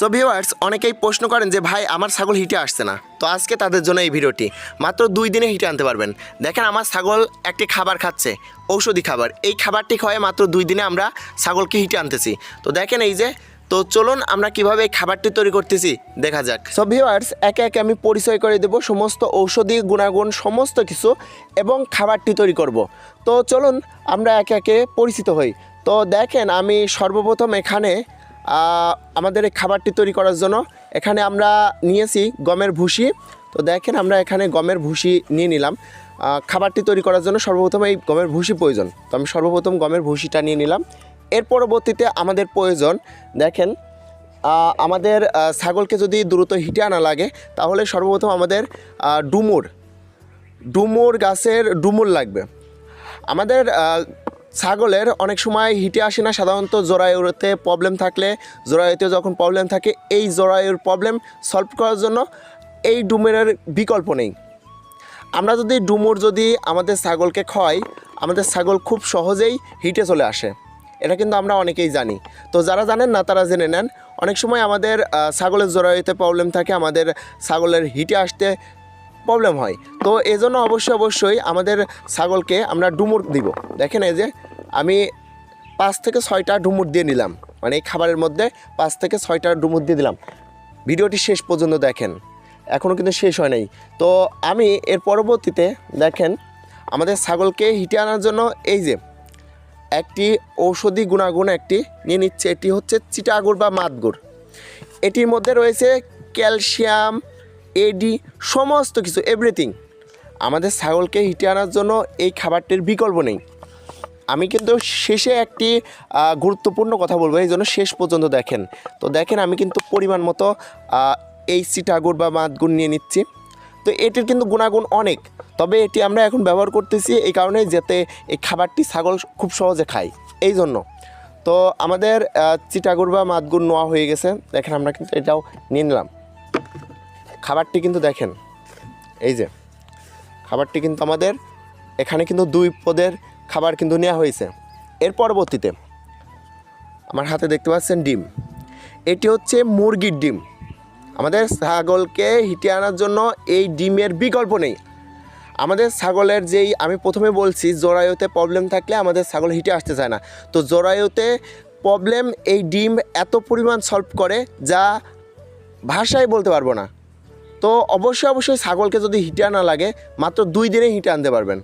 So viewers অনেকেই প্রশ্ন করেন যে, ভাই, আমার ছাগল হিটে আসছে না। তো আজকে তাদের জন্য এই ভিডিওটি। মাত্র দুই দিনে হিটে আনতে পারবেন। দেখেন, আমার ছাগল একটি খাবার খাচ্ছে, ঔষধি খাবার। এই খাবারটি খাওয়ায় মাত্র দুই দিনে আমরা ছাগলকে হিটে আনতেছি। তো দেখেন এই যে, তো চলুন আমরা কীভাবে এই খাবারটি তৈরি করতেছি, দেখা যাক। সব ভিউয়ার্স একে একে আমি পরিচয় করে দেব সমস্ত ঔষধি গুণাগুণ, সমস্ত কিছু এবং খাবারটি তৈরি করব। তো চলুন আমরা একে একে পরিচিত হই। তো দেখেন, আমি সর্বপ্রথম এখানে আমাদের এই খাবারটি তৈরি করার জন্য। এখানে আমরা নিয়েছি গমের ভুসি। তো দেখেন আমরা এখানে গমের ভুসি নিয়ে নিলাম। খাবারটি তৈরি করার জন্য সর্বপ্রথম এই গমের ভুসি প্রয়োজন। তো আমি সর্বপ্রথম গমের ভুসিটা নিয়ে নিলাম। এর পরবর্তীতে আমাদের প্রয়োজন, দেখেন আমাদের ছাগলকে যদি দ্রুত হিটে আনা লাগে, তাহলে সর্বপ্রথম আমাদের ডুমুর ডুমুর গাছের ডুমুর লাগবে। আমাদের ছাগলের অনেক সময় হিটে আসে না, সাধারণত জরায়ুতে প্রবলেম থাকলে, জরায়ুতে যখন প্রবলেম থাকে, এই জরায়ুর প্রবলেম সলভ করার জন্য এই ডুমুরের বিকল্প নেই। আমরা যদি ডুমুর যদি আমাদের ছাগলকে খাওয়াই, আমাদের ছাগল খুব সহজেই হিটে চলে আসে। এটা কিন্তু আমরা অনেকেই জানি। তো যারা জানেন না, তারা জেনে নেন। অনেক সময় আমাদের ছাগলের জরায়ুতে প্রবলেম থাকে, আমাদের ছাগলের হিটে আসতে প্রবলেম হয়। তো এজন্য অবশ্যই অবশ্যই আমাদের ছাগলকে আমরা ডুমুর দিব। দেখেন এই যে, আমি পাঁচ থেকে ছয়টা ডুমুর দিয়ে নিলাম। মানে এই খাবারের মধ্যে পাঁচ থেকে ছয়টা ডুমুর দিয়ে দিলাম। ভিডিওটি শেষ পর্যন্ত দেখেন। এখনও কিন্তু শেষ হয় নাই। তো আমি এর পরবর্তীতে দেখেন, আমাদের ছাগলকে হিটে আনার জন্য এই যে, একটি ঔষধি গুণাগুণ একটি নিয়ে নিচ্ছে। এটি হচ্ছে চিটাগুড় বা মাতগুড় এটির মধ্যে রয়েছে ক্যালসিয়াম এডি সমস্ত কিছু এভরিথিং আমাদের ছাগলকে হিটে আনার জন্য এই খাবারটির বিকল্প নেই। আমি কিন্তু শেষে একটি গুরুত্বপূর্ণ কথা বলব, এই জন্য শেষ পর্যন্ত দেখেন। তো দেখেন, আমি কিন্তু পরিমাণ মতো এই চিটাগুড় বা মাতগুড় নিয়ে নিচ্ছি। তো এটির কিন্তু গুণাগুণ অনেক, তবে এটি আমরা এখন ব্যবহার করতেছি এই কারণে যাতে এই খাবারটি ছাগল খুব সহজে খায়, এই জন্য। তো আমাদের চিটাগুড় বা মাতগুড় নেওয়া হয়ে গেছে। দেখেন, আমরা কিন্তু এটাও নিয়ে নিলাম। খাবারটি কিন্তু দেখেন, এই যে, খাবারটি কিন্তু আমাদের এখানে কিন্তু দুই পদের খাবার কিন্তু নেওয়া হয়েছে। এর পরবর্তীতে আমার হাতে দেখতে পাচ্ছেন ডিম। এটি হচ্ছে মুরগির ডিম। আমাদের ছাগলকে হিটে আনার জন্য এই ডিমের বিকল্প নেই। আমাদের ছাগলের যেই, আমি প্রথমে বলছি, জরায়ুতে প্রবলেম থাকলে আমাদের ছাগল হিটে আসতে চায় না। তো জরায়ুতে প্রবলেম এই ডিম এত পরিমাণ সলভ করে যা ভাষায় বলতে পারব না। তো অবশ্যই অবশ্যই ছাগলকে যদি হিটে আনা লাগে, মাত্র দুই দিনে হিটে আনতে পারবেন।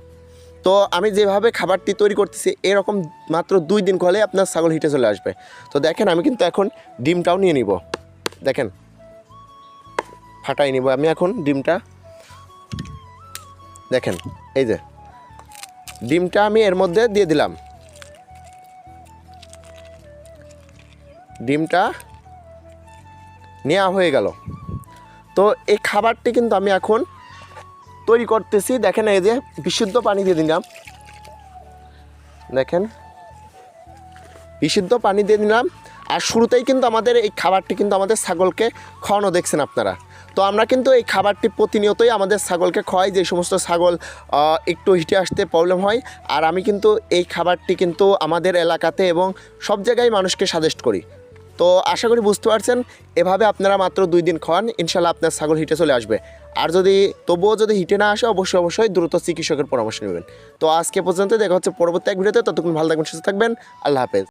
তো আমি যেভাবে খাবারটি তৈরি করতেছি, এরকম মাত্র দুই দিন হলে আপনার ছাগল হিটে চলে আসবে। তো দেখেন, আমি কিন্তু এখন ডিমটাও নিয়ে নিব। দেখেন, ফাটাই নিব আমি এখন ডিমটা। দেখেন, এই যে, ডিমটা আমি এর মধ্যে দিয়ে দিলাম। ডিমটা নেওয়া হয়ে গেল। তো এই খাবারটি কিন্তু আমি এখন তৈরি করতেছি। দেখেন এই যে বিশুদ্ধ পানি দিয়ে দিলাম। দেখেন। বিশুদ্ধ পানি দিয়ে দিলাম। আর শুরুতেই কিন্তু আমাদের এই খাবারটি কিন্তু আমাদের ছাগলকে খাওয়ানো দেখছেন আপনারা। তো আমরা কিন্তু এই খাবারটি প্রতিনিয়তই আমাদের ছাগলকে খাওয়াই। যে সমস্ত ছাগল একটু হিটে আসতে প্রবলেম হয়, আর আমি কিন্তু এই খাবারটি কিন্তু আমাদের এলাকাতে এবং সব জায়গায় মানুষকে সাজেস্ট করি। তো আশা করি বুঝতে পারছেন, এভাবে আপনারা মাত্র দুই দিন খান ইনশাল্লাহ আপনার ছাগল হিটে চলে আসবে। আর যদি, তবুও যদি হিটে না আসে, অবশ্যই অবশ্যই দ্রুত চিকিৎসকের পরামর্শ নেবেন। তো আজকে পর্যন্ত দেখা হচ্ছে পরবর্তী এক ভিডিওতে, ততক্ষণ ভালো থাকবেন, সুস্থ থাকবেন, আল্লাহ হাফেজ।